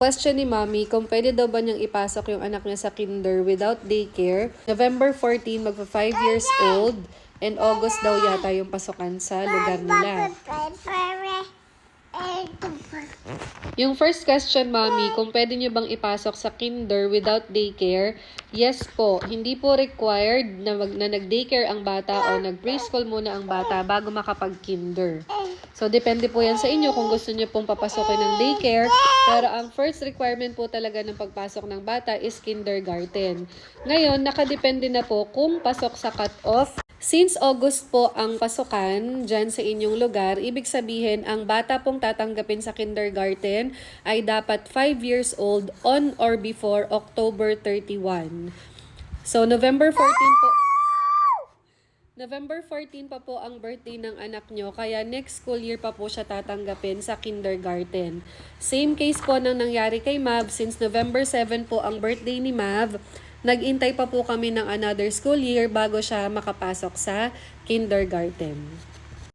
Question ni Mami, kung pwede daw ba niyang ipasok yung anak niya sa kinder without daycare. November 14, magpa 5 years old. And August daw yata yung pasukan sa lugar nila. Yung first question, Mami, kung pwede niyo bang ipasok sa kinder without daycare? Yes po. Hindi po required na, mag, na nag-daycare ang bata o nag-preschool muna ang bata bago makapag-kinder. So, depende po yan sa inyo kung gusto niyo pong papasokin ng daycare. Pero ang first requirement po talaga ng pagpasok ng bata is kindergarten. Ngayon, nakadepende na po kung pasok sa cut-off Since August po ang pasukan dyan sa inyong lugar, ibig sabihin ang bata pong tatanggapin sa kindergarten ay dapat 5 years old on or before October 31. So November 14 po November 14 pa po ang birthday ng anak nyo, kaya next school year pa po siya tatanggapin sa kindergarten. Same case po nang nangyari kay Mav, since November 7 po ang birthday ni Mav, nag-intay pa po kami ng another school year bago siya makapasok sa kindergarten.